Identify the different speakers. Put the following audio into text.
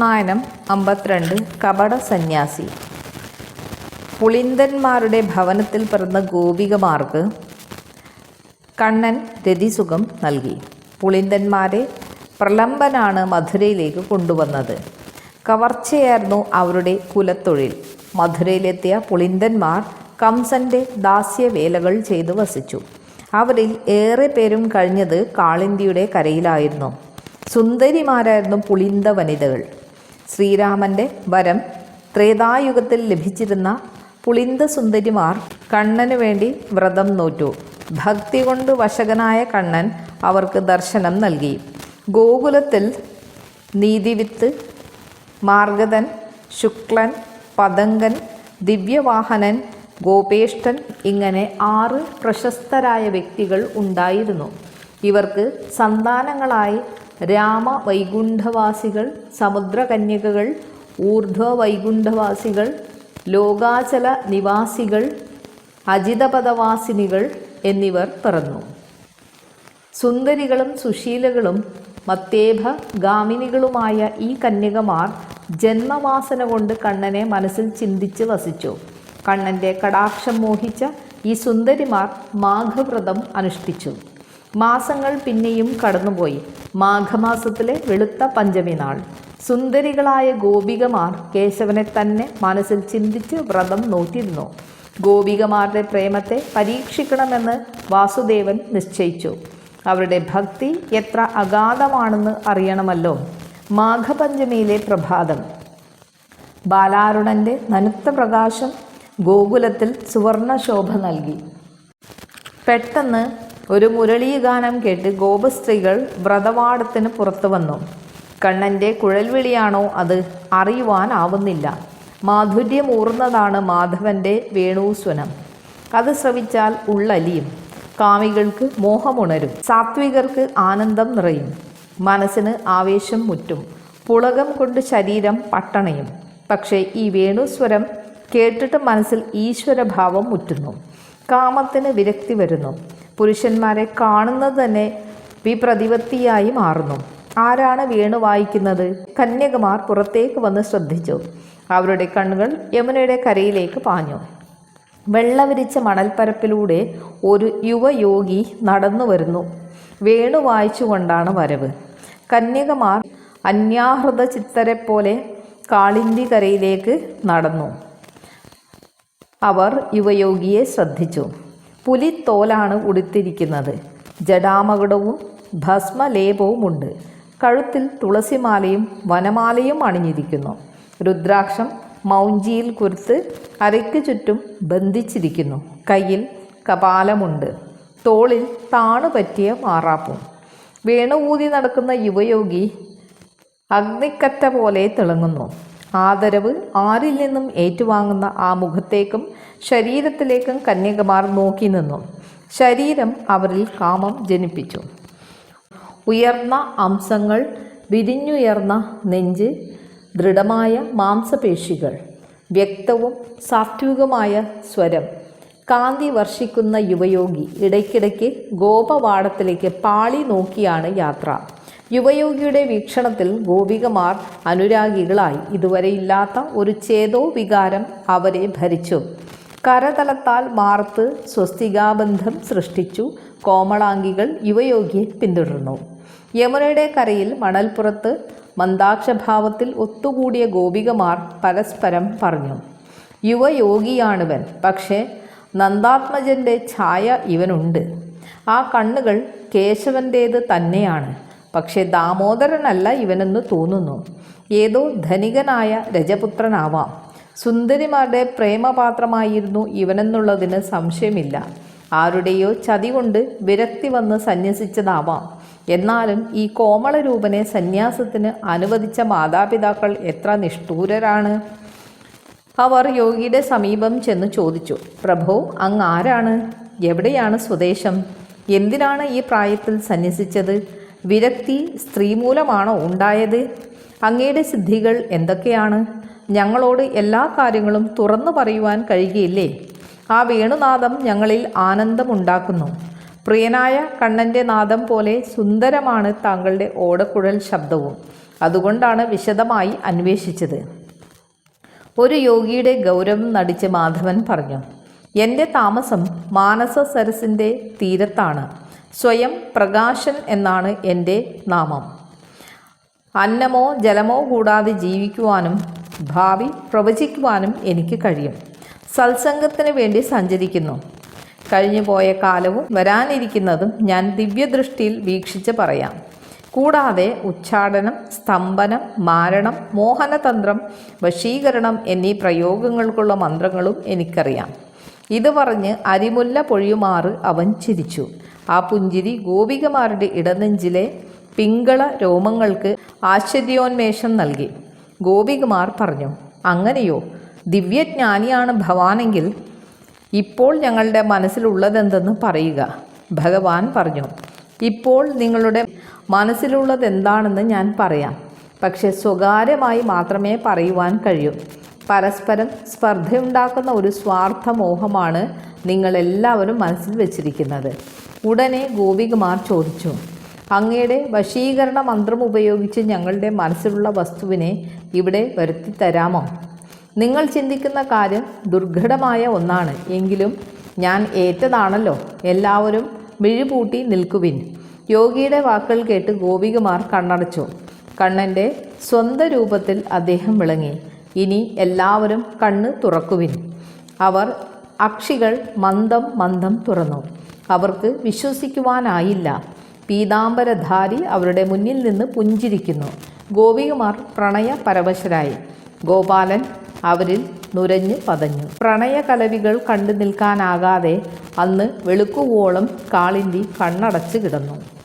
Speaker 1: നായനം അമ്പത്തിരണ്ട് കപട സന്യാസി. പുളിന്തന്മാരുടെ ഭവനത്തിൽ പിറന്ന ഗോപികമാർക്ക് കണ്ണൻ രതിസുഖം നൽകി. പുളിന്തന്മാരെ പ്രലംബനാണ് മധുരയിലേക്ക് കൊണ്ടുവന്നത്. കവർച്ചയായിരുന്നു അവരുടെ കുലത്തൊഴിൽ. മധുരയിലെത്തിയ പുളിന്തന്മാർ കംസന്റെ ദാസ്യവേലകൾ ചെയ്തു വസിച്ചു. അവരിൽ ഏറെ പേരും കഴിഞ്ഞത് കാളിന്തിയുടെ കരയിലായിരുന്നു. സുന്ദരിമാരായിരുന്നു പുളിന്ത വനിതകൾ ശ്രീരാമന്റെ വരം ത്രേതായുഗത്തിൽ ലഭിച്ചിരുന്ന പുളിന്ത സുന്ദരിമാർ കണ്ണനു വേണ്ടി വ്രതം നോറ്റു. ഭക്തി കൊണ്ട് വശകനായ കണ്ണൻ അവർക്ക് ദർശനം നൽകി. ഗോകുലത്തിൽ നീതിവിത്ത് മാർഗതൻ ശുക്ലൻ പതങ്കൻ ദിവ്യവാഹനൻ ഗോപേഷ്ടൻ ഇങ്ങനെ ആറ് പ്രശസ്തരായ വ്യക്തികൾ ഉണ്ടായിരുന്നു. ഇവർക്ക് സന്താനങ്ങളായി രാമ വൈകുണ്ഠവാസികൾ സമുദ്രകന്യകകൾ ഊർധ്വ വൈകുണ്ഠവാസികൾ ലോകാചല നിവാസികൾ അജിതപദവാസിനികൾ എന്നിവർ പിറന്നു. സുന്ദരികളും സുശീലകളും മത്തേഭ ഗാമിനികളുമായ ഈ കന്യകമാർ ജന്മവാസന കൊണ്ട് കണ്ണനെ മനസ്സിൽ ചിന്തിച്ച് വസിച്ചു. കണ്ണന്റെ കടാക്ഷം മോഹിച്ച ഈ സുന്ദരിമാർ മാഘവ്രതം അനുഷ്ഠിച്ചു. മാസങ്ങൾ പിന്നെയും കടന്നുപോയി. മാഘമാസത്തിലെ വെളുത്ത പഞ്ചമി നാൾ. സുന്ദരികളായ ഗോപികമാർ കേശവനെ തന്നെ മനസ്സിൽ ചിന്തിച്ച് വ്രതം നോറ്റിരുന്നു. ഗോപികമാരുടെ പ്രേമത്തെ പരീക്ഷിക്കണമെന്ന് വാസുദേവൻ നിശ്ചയിച്ചു. അവരുടെ ഭക്തി എത്ര അഗാധമാണെന്ന് അറിയണമല്ലോ. മാഘപഞ്ചമിയിലെ പ്രഭാതം. ബാലാരുണന്റെ നനുത്ത പ്രകാശം ഗോകുലത്തിൽ സുവർണശോഭ നൽകി. പെട്ടെന്ന് ഒരു മുരളീഗാനം കേട്ട് ഗോപസ്ത്രീകൾ വ്രതവാടത്തിന് പുറത്തു വന്നു. കണ്ണന്റെ കുഴൽവിളിയാണോ അത് അറിയുവാനാവുന്നില്ല. മാധുര്യമൂർന്നതാണ് മാധവന്റെ വേണൂസ്വനം. അത് ശ്രവിച്ചാൽ ഉള്ളലിയും കാമികൾക്ക് മോഹമുണരും. സാത്വികർക്ക് ആനന്ദം നിറയും. മനസ്സിന് ആവേശം മുറ്റും. പുളകം കൊണ്ട് ശരീരം പട്ടണയും. പക്ഷേ ഈ വേണുസ്വരം കേട്ടിട്ട് മനസ്സിൽ ഈശ്വരഭാവം മുറ്റുന്നു. കാമത്തിന് വിരക്തി വരുന്നു. പുരുഷന്മാരെ കാണുന്നത് തന്നെ വിപ്രതിപത്തിയായി മാറുന്നു. ആരാണ് വീണ് വായിക്കുന്നത്? കന്യകമാർ പുറത്തേക്ക് വന്ന് ശ്രദ്ധിച്ചു. അവരുടെ കണ്ണുകൾ യമുനയുടെ കരയിലേക്ക് പാഞ്ഞു. വെള്ളവിരിച്ച മണൽപ്പരപ്പിലൂടെ ഒരു യുവയോഗി നടന്നു വരുന്നു. വേണു വായിച്ചുകൊണ്ടാണ് വരവ്. കന്യകമാർ അന്യാഹൃത ചിത്തരെ പോലെ കാളിന്തി കരയിലേക്ക് നടന്നു. അവർ യുവയോഗിയെ ശ്രദ്ധിച്ചു. പുലിത്തോലാണ് ഉടുത്തിരിക്കുന്നത്. ജടാമകുടവും ഭസ്മലേപവുമുണ്ട്. കഴുത്തിൽ തുളസിമാലയും വനമാലയും അണിഞ്ഞിരിക്കുന്നു. രുദ്രാക്ഷം മൗഞ്ചിയിൽ കുരുത്ത് അരയ്ക്ക് ചുറ്റും ബന്ധിച്ചിരിക്കുന്നു. കയ്യിൽ കപാലമുണ്ട്. തോളിൽ താണുപറ്റിയ മാറാപ്പും. വേണുകൂതി നടക്കുന്ന യുവയോഗി അഗ്നിക്കറ്റ പോലെ തിളങ്ങുന്നു. ആദരവ് ആരിൽ നിന്നും ഏറ്റുവാങ്ങുന്ന ആ മുഖത്തേക്കും ശരീരത്തിലേക്കും കന്യകമാർ നോക്കി നിന്നു. ശരീരം അവരിൽ കാമം ജനിപ്പിച്ചു. ഉയർന്ന അംശങ്ങൾ വിരിഞ്ഞുയർന്ന നെഞ്ച് ദൃഢമായ മാംസപേശികൾ വ്യക്തവും സാത്വികമായ സ്വരം കാന്തി വർഷിക്കുന്ന യുവയോഗി ഇടയ്ക്കിടയ്ക്ക് ഗോപവാടത്തിലേക്ക് പാളി നോക്കിയാണ് യാത്ര. യുവയോഗിയുടെ വീക്ഷണത്തിൽ ഗോപികമാർ അനുരാഗികളായി. ഇതുവരെ ഇല്ലാത്ത ഒരു ചേതോ വികാരം അവരെ ഭരിച്ചു. കരതലത്താൽ മാർത്ത് സ്വസ്തികാബന്ധം സൃഷ്ടിച്ചു. കോമളാംഗികൾ യുവയോഗിയെ പിന്തുടർന്നു. യമുനയുടെ കരയിൽ മണൽപ്പുറത്ത് മന്ദാക്ഷഭാവത്തിൽ ഒത്തുകൂടിയ ഗോപികമാർ പരസ്പരം പറഞ്ഞു യുവയോഗിയാണിവൻ പക്ഷേ നന്ദാത്മജന്റെ ഛായ ഇവനുണ്ട്. ആ കണ്ണുകൾ കേശവന്റേത് തന്നെയാണ്. പക്ഷേ ദാമോദരനല്ല ഇവനെന്ന് തോന്നുന്നു. ഏതോ ധനികനായ രജപുത്രനാവാം. സുന്ദരിമാരുടെ പ്രേമപാത്രമായിരുന്നു ഇവനെന്നുള്ളതിന് സംശയമില്ല. ആരുടെയോ ചതി കൊണ്ട് വിരക്തി വന്ന് സന്യസിച്ചതാവാം. എന്നാലും ഈ കോമളരൂപനെ സന്യാസത്തിന് അനുവദിച്ച മാതാപിതാക്കൾ എത്ര നിഷ്ഠൂരരാണ്? അവർ യോഗിയുടെ സമീപം ചെന്ന് ചോദിച്ചു പ്രഭു അങ്ങ് ആരാണ്? എവിടെയാണ് സ്വദേശം? എന്തിനാണ് ഈ പ്രായത്തിൽ സന്യസിച്ചത്? വിരക്തി സ്ത്രീ മൂലമാണോ ഉണ്ടായത്? അങ്ങയുടെ സിദ്ധികൾ എന്തൊക്കെയാണ്? ഞങ്ങളോട് എല്ലാ കാര്യങ്ങളും തുറന്നു പറയുവാൻ കഴിയുകയില്ലേ? ആ വേണുനാദം ഞങ്ങളിൽ ആനന്ദമുണ്ടാക്കുന്നു. പ്രിയനായ കണ്ണന്റെ നാദം പോലെ സുന്ദരമാണ് താങ്കളുടെ ഓടക്കുഴൽ ശബ്ദവും. അതുകൊണ്ടാണ് വിശദമായി അന്വേഷിച്ചത്. ഒരു യോഗിയുടെ ഗൗരവം നടിച്ച് മാധവൻ പറഞ്ഞു എന്റെ താമസം മാനസ സരസിന്റെ തീരത്താണ്. സ്വയം പ്രകാശൻ എന്നാണ് എന്റെ നാമം. അന്നമോ ജലമോ കൂടാതെ ജീവിക്കുവാനും ഭാവി പ്രവചിക്കുവാനും എനിക്ക് കഴിയും. സത്സംഗത്തിന് വേണ്ടി സഞ്ചരിക്കുന്നു. കഴിഞ്ഞു പോയ കാലവും വരാനിരിക്കുന്നതും ഞാൻ ദിവ്യദൃഷ്ടിയിൽ വീക്ഷിച്ച് പറയാം. കൂടാതെ ഉച്ചാടനം സ്തംഭനം മാരണം മോഹനതന്ത്രം വശീകരണം എന്നീ പ്രയോഗങ്ങൾക്കുള്ള മന്ത്രങ്ങളും എനിക്കറിയാം. ഇത് പറഞ്ഞ് അരിമുല്ല പൊഴിയുമാറ് അവൻ ചിരിച്ചു. ആ പുഞ്ചിരി ഗോപികമാരുടെ ഇടനെഞ്ചിലെ പിങ്കള രോമങ്ങൾക്ക് ആശ്ചര്യോന്മേഷം നൽകി. ഗോപികുമാർ പറഞ്ഞു അങ്ങനെയോ? ദിവ്യജ്ഞാനിയാണ് ഭവാനെങ്കിൽ ഇപ്പോൾ ഞങ്ങളുടെ മനസ്സിലുള്ളതെന്തെന്ന് പറയുക. ഭഗവാൻ പറഞ്ഞു ഇപ്പോൾ നിങ്ങളുടെ മനസ്സിലുള്ളത് എന്താണെന്ന് ഞാൻ പറയാം. പക്ഷെ സ്വകാര്യമായി മാത്രമേ പറയുവാൻ കഴിയൂ. പരസ്പരം സ്പർദ്ധയുണ്ടാക്കുന്ന ഒരു സ്വാർത്ഥമോഹമാണ് നിങ്ങളെല്ലാവരും മനസ്സിൽ വെച്ചിരിക്കുന്നത്. ഉടനെ ഗോപികുമാർ ചോദിച്ചു അങ്ങയുടെ വശീകരണ മന്ത്രം ഉപയോഗിച്ച് ഞങ്ങളുടെ മനസ്സിലുള്ള വസ്തുവിനെ ഇവിടെ വരുത്തി തരാമോ? നിങ്ങൾ ചിന്തിക്കുന്ന കാര്യം ദുർഘടമായ ഒന്നാണ് എങ്കിലും ഞാൻ ഏറ്റതാണല്ലോ. എല്ലാവരും മിഴിപൂട്ടി നിൽക്കുവിൻ. യോഗിയുടെ വാക്കുകൾ കേട്ട് ഗോപികുമാർ കണ്ണടച്ചു. കണ്ണന്റെ സ്വന്തം രൂപത്തിൽ അദ്ദേഹം വിളങ്ങി. ഇനി എല്ലാവരും കണ്ണ് തുറക്കുവിൻ. അവർ അക്ഷികൾ മന്ദം മന്ദം തുറന്നു. അവർക്ക് വിശ്വസിക്കുവാനായില്ല. പീതാംബരധാരി അവരുടെ മുന്നിൽ നിന്ന് പുഞ്ചിരിക്കുന്നു. ഗോപികുമാർ പ്രണയ പരവശരായി ഗോപാലൻ അവരിൽ നുരഞ്ഞു പതഞ്ഞു. പ്രണയകലവികൾ കണ്ടു നിൽക്കാനാകാതെ അന്ന് വെളുക്കുവോളം കാളിന്റെ കണ്ണടച്ച് കിടന്നു.